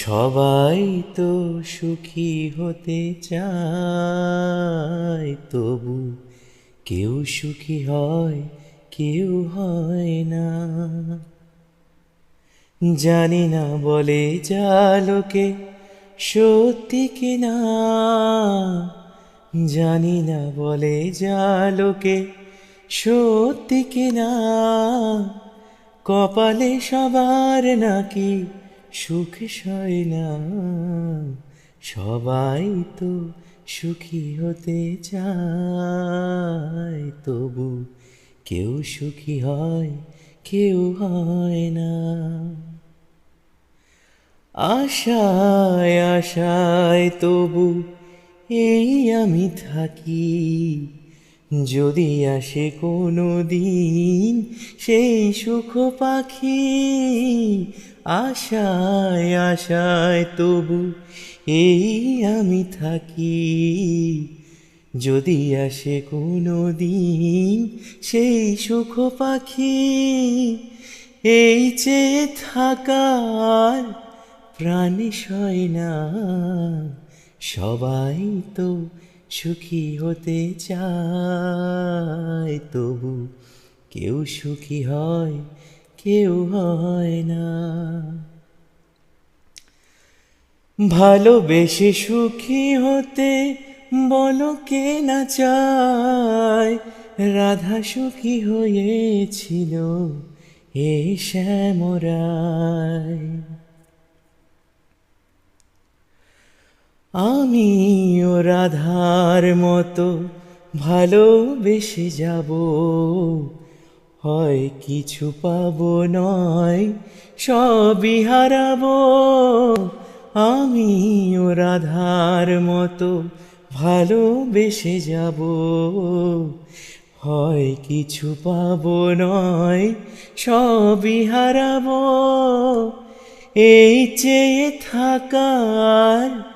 সবাই তো সুখী হতে চায়, তবু কেউ সুখী হয়, কেউ হয় না। জানি না বলে যা লোকে সত্যি কিনা, জানি না বলে যা লোকে সত্যি কিনা, কপালে সবার নাকি সুখ সয় না সবাই তো সুখী হতে চায়, তবু কেউ সুখী হয়, কেউ হয় না। আশায় আশায় তবু এই আমি থাকি যদি আসে কোনো দিন সেই সুখ পাখি আশায় আশায় তবু এই আমি থাকি। যদি আসে কোনো দিন সেই সুখ পাখি এই চেয়ে থাকার প্রাণে সয় না। সবাই তো সুখী হতে চায় তবু কেউ সুখী হয়, কেউ হয় না। ভালোবেসে সুখী হতে বলো কে না চায়, রাধা সুখী হয়েছিল এ শ্যামরায়। আমিও রাধার মতো ভালোবেসে যাব। হয় কিছু পাব নয়, সবই হারাবো। আমিও রাধার মতো ভালোবেসে যাব। হয় কিছু পাব নয়, সবই হারাবো। এই চেয়ে থাকার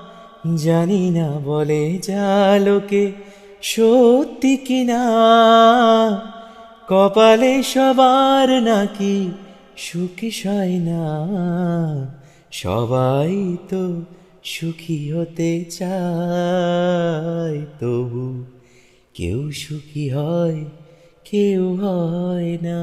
জানি না বলে যা লোকে সত্যি কিনা। কপালে সবার নাকি সুখী সয় না সবাই তো সুখী হতে চায়, তবু কেউ সুখী হয়, কেউ হয় না।